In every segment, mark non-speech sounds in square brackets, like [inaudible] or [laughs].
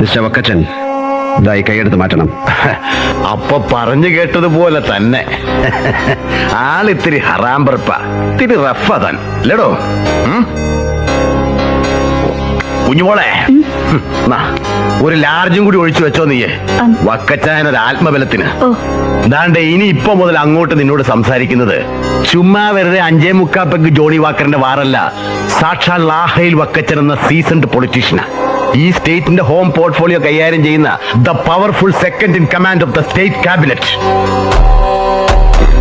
Mister Vakkachan ഇതായി കൈയെടുത്ത് മാറ്റണം. അപ്പൊ പറഞ്ഞു കേട്ടതുപോലെ തന്നെ. ആളിത്തിരി ഹറാമ്പറപ്പ ഇത്തിരി റഫ താൻ അല്ലേടോ? കുഞ്ഞുമോളെ ഒരു ലാർജും കൂടി ഒഴിച്ചു വെച്ചോ നീയെ. ഉം. വക്കച്ചായൻ ഒരു ആത്മബലത്തിന്. ദാണ്ടെ ഇനി ഇപ്പൊ മുതൽ അങ്ങോട്ട് നിന്നോട് സംസാരിക്കുന്നത്. ചുമ്മാ വെറുതെ അഞ്ചേ മുക്കാപ്പക്ക് ജോണി വാക്കറിന്റെ വാറല്ല. സാക്ഷാൽ ലാഹയിൽ വക്കച്ചൻ എന്ന സീസൺഡ് പൊളിറ്റീഷ്യനാ. ഈ സ്റ്റേറ്റിന്റെ ഹോം പോർട്ട്ഫോളിയോ കൈകാര്യം ചെയ്യുന്ന the powerful second in command of the state cabinet.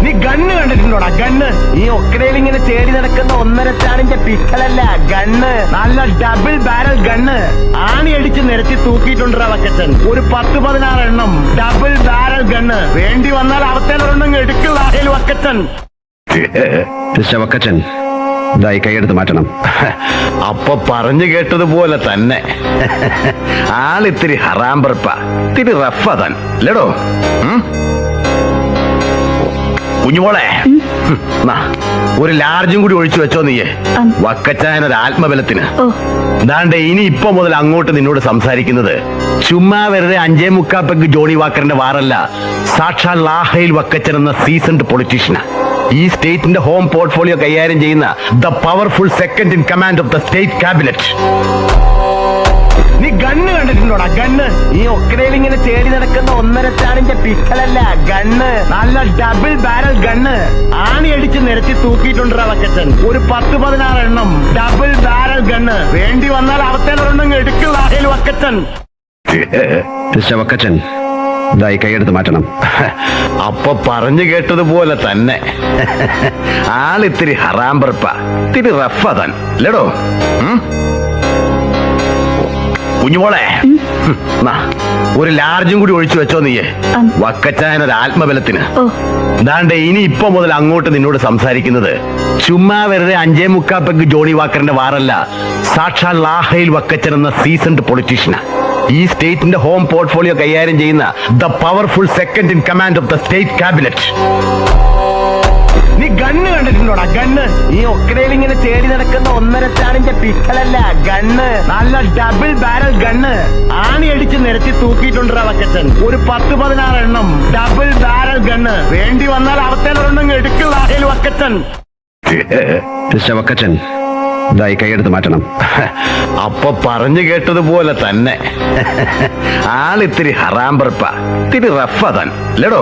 നീ ഗണ്ണ് കണ്ടിട്ടുണ്ടോടാ? ഗണ്ണ്. ഈ ഒക്കെ ഇങ്ങനെ ചേടി നടക്കുന്ന ഒന്നര ചാണിന്റെ പിസ്റ്റലല്ല ഗണ്ണ്. നല്ല ഡബിൾ ബാരൽ ഗണ്ണ്. ആണി അടിച്ച് നിരത്തി തൂക്കിയിട്ടുണ്ടാ വക്കച്ചൻ ഒരു പത്ത് പതിനാറ് എണ്ണം ഡബിൾ ബാരൽ ഗണ്ണ്. വേണ്ടി വന്നാൽ അവത്തേലൊരെണ്ണം എടുക്കുക ആഹേൽ വക്കച്ചൻ. വക്കച്ചൻ. ഇതായി കൈയെടുത്ത് മാറ്റണം. അപ്പൊ പറഞ്ഞു കേട്ടതുപോലെ തന്നെ. ആളിത്തിരി ഹറാമ്പർപ്പ ഇത്തിരി റഫ താൻ. അല്ലേടോ? കുഞ്ഞുമോളെ ഒരു ലാർജും കൂടി ഒഴിച്ചു വെച്ചോ നീയെ. വക്കച്ചായനൊരു ആത്മബലത്തിന്. ദാണ്ട് ദാണ്ടെ ഇനി ഇപ്പൊ മുതൽ അങ്ങോട്ട് നിന്നോട് സംസാരിക്കുന്നത് ചുമ്മാ വെറുതെ അഞ്ചേ മുക്കാപ്പക്ക് ജോണി വാക്കറിന്റെ വാറല്ല സാക്ഷാൽ ലാഹയിൽ വക്കച്ചൻ എന്ന സീസൺഡ് പൊളിറ്റീഷ്യനാ ഈ സ്റ്റേറ്റിന്റെ ഹോം പോർട്ട്ഫോളിയോ കൈകാര്യം ചെയ്യുന്ന the powerful second in command of the state cabinet. നീ ഗണ്ണ് കണ്ടിട്ടുണ്ടോടാ? ഗണ്ണ്. ഈ ഒക്കടയിൽ ഇങ്ങനെ ചേടി നടക്കുന്ന ഒന്നരച്ചാണിന്റെ പിസ്റ്റലല്ല ഗണ്ണ്. നല്ല ഡബിൾ ബാരൽ ഗണ്ണ്. ആണി അടിച്ച് നിരത്തി തൂക്കിയിട്ടുണ്ട് വക്കച്ചൻ. ഒരു പത്ത് പതിനാറ് എണ്ണം ഡബിൾ ബാരൽ ഗണ്ണ്. വേണ്ടി വന്നാൽ അവത്തേലൊരെണ്ണം എടുക്കുക ആഹേൽ വക്കച്ചൻ. മിസ്റ്റർ വക്കച്ചൻ ഇതായി കൈയെടുത്ത് മാറ്റണം. അപ്പൊ പറഞ്ഞു കേട്ടതുപോലെ തന്നെ. ആളിത്തിരി ഹറാമ്പർപ്പ ഇത്തിരി റഫ താൻ. അല്ലേടോ? കുഞ്ഞുമോളെ ഒരു ലാർജും കൂടി ഒഴിച്ചു വെച്ചോ നീയെ. വക്കച്ചായനൊരു ആത്മബലത്തിന്. ദാണ്ടെ ഇനി ഇപ്പൊ മുതൽ അങ്ങോട്ട് നിന്നോട് സംസാരിക്കുന്നത് ചുമ്മാ വെറുതെ അഞ്ചേ മുക്കാപ്പക്ക് ജോണി വാക്കറിന്റെ വാറല്ല സാക്ഷാൽ ലാഹയിൽ വക്കച്ചൻ എന്ന സീസൺഡ് പൊളിറ്റീഷ്യനാ. ഈ സ്റ്റേറ്റിന്റെ ഹോം പോർട്ട്ഫോളിയോ കൈകാര്യം ചെയ്യുന്ന the powerful second in command of the state cabinet നീ ഗണ്ണ് കണ്ടിട്ടുണ്ടോടാ ഗണ്ണ് ഈ ഒക്കരയിൽ ഇങ്ങനെ ചേടി നടക്കുന്ന ഒന്നര ചാണിന്റെ പിസ്റ്റലല്ല ഗണ്ണ് നല്ല ഡബിൾ ബാരൽ ഗണ്ണ് ആണി അടിച്ച് നിരത്തി തൂക്കിയിട്ടുണ്ടാ വക്കച്ചൻ ഒരു പത്ത് പതിനാറ് എണ്ണം ഡബിൾ ബാരൽ ഗണ്ണ് വേണ്ടി വന്നാൽ അവസ്ഥയിലൊരെണ്ണം എടുക്കുന്ന വക്കച്ചൻ വക്കച്ചൻ ഇതായി കൈയെടുത്ത് മാറ്റണം. അപ്പൊ പറഞ്ഞു കേട്ടതുപോലെ തന്നെ. ആളിത്തിരി ഹറാമ്പർപ്പ ഇത്തിരി റഫ താൻ. അല്ലേടോ?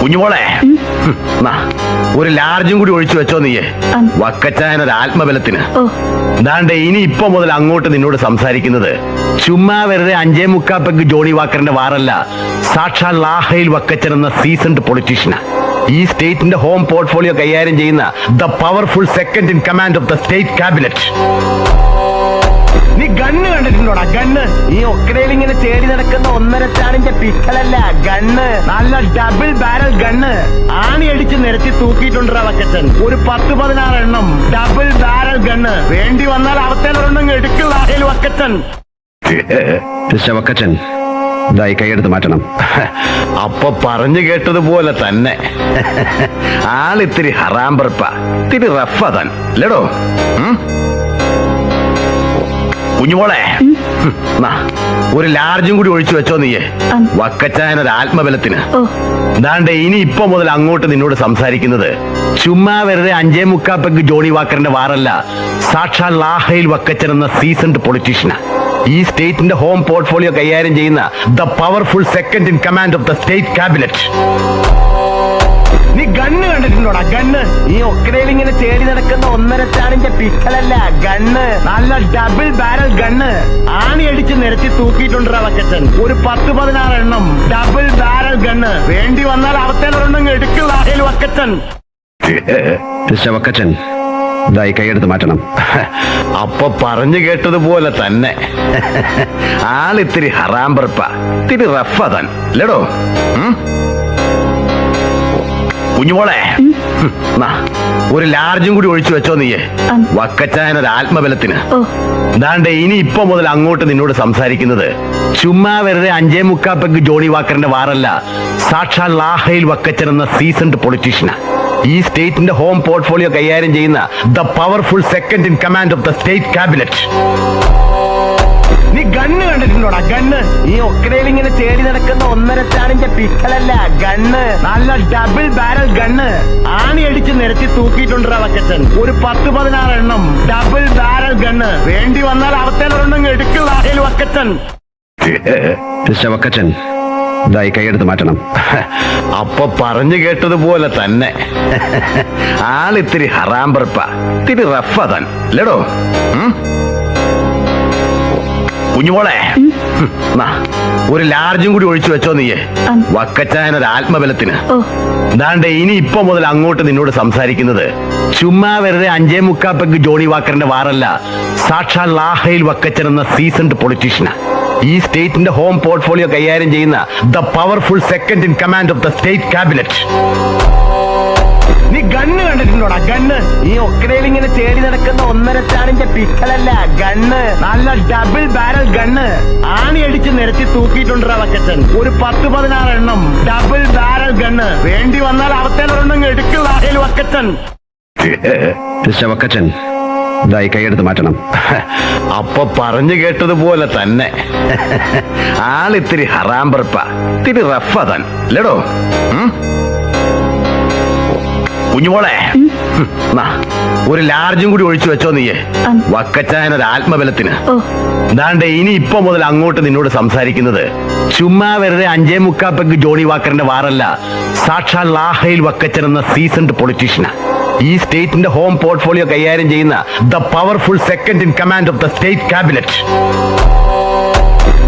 കുഞ്ഞുമോളെ ഒരു ലാർജും കൂടി ഒഴിച്ചു വെച്ചോ നീയെ. വക്കച്ചായൻ ഒരു ആത്മബലത്തിന്. ദാണ്ടെ ഇനി ഇപ്പൊ മുതൽ അങ്ങോട്ട് നിന്നോട് സംസാരിക്കുന്നത്. ചുമ്മാ വെറുതെ അഞ്ചേ മുക്കാപ്പക്ക് ജോണി വാക്കറിന്റെ വാറല്ല. സാക്ഷാൽ ലാഹയിൽ വക്കച്ചൻ എന്ന സീസൺഡ് പൊളിറ്റീഷ്യനാ ഈ സ്റ്റേറ്റിന്റെ ഹോം പോർട്ട്ഫോളിയോ കൈകാര്യം ചെയ്യുന്ന the powerful second in command of the state cabinet. നീ ഗണ്ണ് കണ്ടിട്ടുണ്ടോടാ? ഗണ്ണ്. ഈ ഒക്കടയിൽ ഇങ്ങനെ ചേടി നടക്കുന്ന ഒന്നര ചാണിന്റെ പിസ്റ്റലല്ല ഗണ്ണ്. നല്ല ഡബിൾ ബാരൽ ഗണ്ണ്. ആണി അടിച്ച് നിരത്തി തൂക്കിയിട്ടുണ്ടാ വക്കച്ചൻ. ഒരു പത്ത് പതിനാറ് എണ്ണം ഡബിൾ ബാരൽ ഗണ്ണ്. വേണ്ടി വന്നാൽ അവസ്ഥയിലൊരെണ്ണം എടുക്കുന്ന വക്കച്ചൻ. [laughs] വക്കച്ചൻ ഇതായി കൈയെടുത്ത് മാറ്റണം. അപ്പൊ പറഞ്ഞു കേട്ടതുപോലെ തന്നെ. ആളിത്തിരി ഹറാമ്പറപ്പ ഇത്തിരി റഫ താൻ അല്ലേടോ? കുഞ്ഞുമോളെ ഒരു ലാർജും കൂടി ഒഴിച്ചു വെച്ചോ നീയെ. വക്കച്ചായൻ ഒരു ആത്മബലത്തിന്. ദാണ്ടെ ഇനി ഇപ്പൊ മുതൽ അങ്ങോട്ട് നിന്നോട് സംസാരിക്കുന്നത് ചുമ്മാ വെറുതെ അഞ്ചേ മുക്കാപ്പക്ക് ജോണി വാക്കറിന്റെ വാറല്ല സാക്ഷാൽ ലാഹയിൽ വക്കച്ചൻ എന്ന സീസൺഡ് പൊളിറ്റീഷ്യനാ ഈ സ്റ്റേറ്റിന്റെ ഹോം പോർട്ട്ഫോളിയോ കൈകാര്യം ചെയ്യുന്ന the powerful second in command of the state cabinet. നീ ഗണ്ണ് കണ്ടിട്ടുണ്ടോടാ? ഗണ്ണ്. ഈ ഒക്കടയിൽ ഇങ്ങനെ ചേടി നടക്കുന്ന ഒന്നര ചാണിന്റെ പിസ്റ്റലല്ല ഗണ്ണ്. നല്ല ഡബിൾ ബാരൽ ഗണ്ണ്. ആണി അടിച്ച് നിരത്തി തൂക്കിയിട്ടുണ്ടാ വക്കച്ചൻ? ഒരു പത്ത് പതിനാറ് എണ്ണം ഡബിൾ ബാരൽ ഗണ്ണ്. വേണ്ടി വന്നാൽ അവത്തേലൊരെണ്ണം എടുക്കുക ആഹേൽ വക്കച്ചൻ. വക്കച്ചൻ ഇതായി കൈയെടുത്ത് മാറ്റണം. അപ്പൊ പറഞ്ഞു കേട്ടതുപോലെ തന്നെ. ആളിത്തിരി ഹറാമ്പറപ്പ ഇത്തിരി റഫ താൻ. അല്ലേടോ? കുഞ്ഞുമോളെ ഒരു ലാർജും കൂടി ഒഴിച്ചു വെച്ചോ നീയെ. വക്കച്ചായനൊരു വക്കച്ചായൻ ഒരു ആത്മബലത്തിന്. ദാണ്ടെ ഇനി ഇപ്പൊ മുതൽ അങ്ങോട്ട് നിന്നോട് സംസാരിക്കുന്നത് ചുമ്മാ വെറുതെ അഞ്ചേ മുക്കാപ്പക്ക് ജോണി വാക്കറിന്റെ വാറല്ല. സാക്ഷാൽ ലാഹയിൽ വക്കച്ചൻ എന്ന സീസൺഡ് പൊളിറ്റീഷ്യനാ ഈ സ്റ്റേറ്റിന്റെ ഹോം പോർട്ട്ഫോളിയോ കൈകാര്യം ചെയ്യുന്ന the powerful second in command of the state cabinet. നീ ഗണ്ണ് കണ്ടിട്ടുണ്ടോടാ ഗണ്ണ്? ഈ ഒക്കെ ഇങ്ങനെ ചേടി നടക്കുന്ന ഒന്നര ചാണിന്റെ പിക്കലല്ല ഗണ്ണ്. നല്ല ഡബിൾ ബാരൽ ഗണ്ണ്. ആണി അടിച്ച് നിരത്തി തൂക്കിയിട്ടുണ്ടാ വക്കച്ചൻ ഒരു പത്ത് പതിനാറ് എണ്ണം ഡബിൾ ബാരൽ ഗണ്ണ്. വേണ്ടി വന്നാൽ അവസ്ഥ എടുക്കുക ആഹേൽ വക്കച്ചൻ. വക്കച്ചൻ ഇതായി കൈയെടുത്ത് മാറ്റണം. അപ്പൊ പറഞ്ഞു കേട്ടതുപോലെ തന്നെ. ആളിത്തിരി ഹറാമ്പർപ്പ ഇത്തിരി റഫ താൻ അല്ലേടോ? കുഞ്ഞുമോളെ ഒരു ലാർജും കൂടി ഒഴിച്ചു വെച്ചോ നീയെ. വക്കച്ചായനൊരു ആത്മബലത്തിന്. ദാണ്ടെ ഇനി ഇപ്പൊ മുതൽ അങ്ങോട്ട് നിന്നോട് സംസാരിക്കുന്നത് ചുമ്മാ വെറുതെ അഞ്ചേ മുക്കാപ്പക്ക് ജോണി വാക്കറിന്റെ വാറല്ല സാക്ഷാൽ ലാഹയിൽ വക്കച്ചൻ എന്ന സീസൺഡ് പൊളിറ്റീഷ്യനാ ഈ സ്റ്റേറ്റിന്റെ ഹോം പോർട്ട്ഫോളിയോ കൈകാര്യം ചെയ്യുന്ന the powerful second in command of the state cabinet. നീ ഗണ്ണ് കണ്ടിട്ടുണ്ടോടാ? ഗണ്ണ്. ഈ ഒക്കടയിൽ ഇങ്ങനെ ചേടി നടക്കുന്ന ഒന്നരച്ചാണിന്റെ പിക്കലല്ല ഗണ്ണ്. നല്ല ഡബിൾ ബാരൽ ഗണ്ണ്. ആണി അടിച്ച് നിരത്തി തൂക്കിയിട്ടുണ്ട് വക്കച്ചൻ ഒരു പത്ത് പതിനാറ് എണ്ണം. Double barrel gun. വേണ്ടി വന്നാൽ അവത്തേലൊരെണ്ണം എടുക്കുക ആഹേൽ വക്കച്ചൻ. [laughs] മിസ്റ്റർ വക്കച്ചൻ ഇതായി കൈയെടുത്ത് മാറ്റണം. അപ്പൊ പറഞ്ഞു കേട്ടതുപോലെ തന്നെ. ആളിത്തിരി ഹറാമ്പറപ്പ ഇത്തിരി റഫ താൻ. അല്ലേടോ? കുഞ്ഞുമോളെ ഒരു ലാർജും കൂടി ഒഴിച്ചു വെച്ചോ നീയെ. വക്കച്ചായനൊരു ആത്മബലത്തിന്. ദാണ്ടെ ഇനി ഇപ്പൊ മുതൽ അങ്ങോട്ട് നിന്നോട് സംസാരിക്കുന്നത് ചുമ്മാ വെറുതെ അഞ്ചേ മുക്കാപ്പക്ക് ജോണി വാക്കറിന്റെ വാറല്ല സാക്ഷാൽ ലാഹയിൽ വക്കച്ചൻ എന്ന സീസൺഡ് പൊളിറ്റീഷ്യനാ. ഈ സ്റ്റേറ്റിന്റെ ഹോം പോർട്ട്ഫോളിയോ കൈകാര്യം ചെയ്യുന്ന the powerful second in command of the state cabinet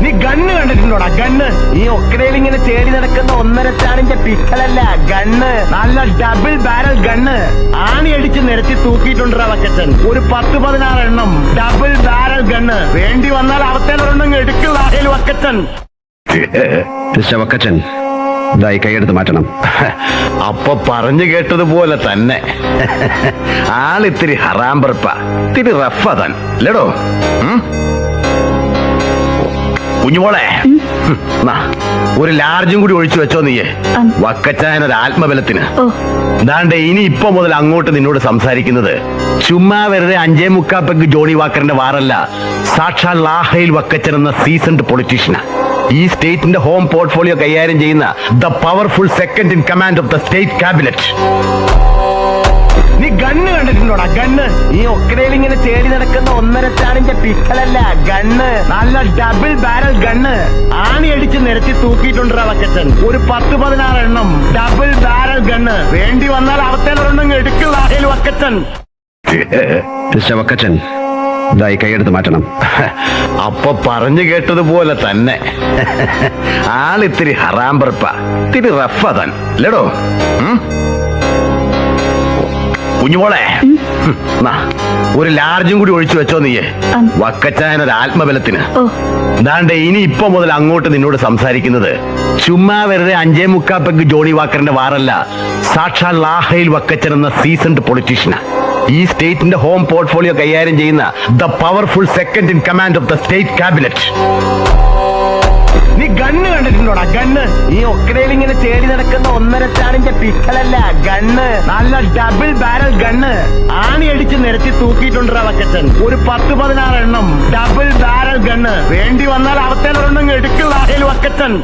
നീ ഗണ്ണ് കണ്ടിട്ടുണ്ടോടാ ഗണ്ണ് ഈ ഒക്കടയിൽ ഇങ്ങനെ ചേടി നടക്കുന്ന ഒന്നര ചാണിന്റെ പിക്കലല്ല ഗണ്ണ് നല്ല ഡബിൾ ബാരൽ ഗണ്ണ് ആണി അടിച്ച് നിരത്തി തൂക്കിയിട്ടുണ്ടാ വക്കച്ചൻ ഒരു പത്ത് പതിനാറ് എണ്ണം ഡബിൾ ബാരൽ ഗണ്ണ് വേണ്ടി വന്നാൽ അവത്തേലൊരെണ്ണം എടുക്കുന്ന വക്കച്ചൻ വക്കച്ചൻ ഇതായി കൈയെടുത്ത് മാറ്റണം. അപ്പൊ പറഞ്ഞു കേട്ടതുപോലെ തന്നെ. ആളിത്തിരി ഹറാമ്പർപ്പ ഇത്തിരി റഫ താൻ. അല്ലേടോ? കുഞ്ഞുമോളെ ഒരു ലാർജും കൂടി ഒഴിച്ചു വെച്ചോ നീയെ. ഉം. വക്കച്ചായനൊരു ആത്മബലത്തിന്. ദാണ്ടെ ഇനി ഇപ്പൊ മുതൽ അങ്ങോട്ട് നിന്നോട് സംസാരിക്കുന്നത് ചുമ്മാ വെറുതെ അഞ്ചേ മുക്കാപ്പക്ക് ജോണി വാക്കറിന്റെ വാറല്ല സാക്ഷാൽ ലാഹയിൽ വക്കച്ചൻ എന്ന സീസൺഡ് പൊളിറ്റീഷ്യനാ ഈ സ്റ്റേറ്റിന്റെ ഹോം പോർട്ട്ഫോളിയോ കൈകാര്യം ചെയ്യുന്ന the powerful second in command of the state cabinet നീ ഗണ്ണ് കണ്ടിട്ടുണ്ടോടാ ഗണ്ണ് ഈ ഒക്കടയിൽ ഇങ്ങനെ ചേടി നടക്കുന്ന ഒന്നര ചാണിന്റെ പിക്കലല്ല ഗണ്ണ് നല്ല ഡബിൾ ബാരൽ ഗണ്ണ് ആണി അടിച്ച് നിരത്തി തൂക്കിയിട്ടുണ്ടാ വക്കച്ചൻ ഒരു പത്ത് പതിനാറ് എണ്ണം ഡബിൾ ബാരൽ ഗണ്ണ് വേണ്ടി വന്നാൽ അവത്തേലൊരെണ്ണം എടുക്കുക ആഹേൽ വക്കച്ചൻ വക്കച്ചൻ ഇതായി കൈയെടുത്ത് മാറ്റണം. അപ്പൊ പറഞ്ഞു കേട്ടതുപോലെ തന്നെ. ആളിത്തിരി ഹറാമ്പറപ്പ ഇത്തിരി റഫ താൻ അല്ലേടോ? കുഞ്ഞുമോളെ ഒരു ലാർജും കൂടി ഒഴിച്ചു വെച്ചോ നീയെ. വക്കച്ചായൻ ഒരു ആത്മബലത്തിന് ദാണ്ടെ ഇനി ഇപ്പൊ മുതൽ അങ്ങോട്ട് നിന്നോട് സംസാരിക്കുന്നത്. ചുമ്മാ വെറുതെ അഞ്ചേ മുക്കാപ്പക്ക് ജോണി വാക്കറിന്റെ വാറല്ല. സാക്ഷാൽ ലാഹയിൽ വക്കച്ചൻ എന്ന സീസൺഡ് പൊളിറ്റീഷ്യനാ ഈ സ്റ്റേറ്റിന്റെ ഹോം പോർട്ട്ഫോളിയോ കൈകാര്യം ചെയ്യുന്ന the powerful second in command of the state cabinet. നീ ഗണ്ണ് കണ്ടിട്ടുണ്ടോടാ? ഗണ്ണ്. ഈ ഒക്കടയിൽ ഇങ്ങനെ ചേടി നടക്കുന്ന ഒന്നര ചാണിന്റെ പിക്കലല്ല ഗണ്ണ്. നല്ല ഡബിൾ ബാരൽ ഗണ്ണ്. ആണി അടിച്ച് നിരത്തി തൂക്കിയിട്ടുണ്ടാ വക്കച്ചൻ? ഒരു പത്ത് പതിനാറ് എണ്ണം ഡബിൾ ബാരൽ ഗണ്ണ്. വേണ്ടി വന്നാൽ അവത്തേലൊരെണ്ണം എടുക്കുള്ള വക്കച്ചൻ.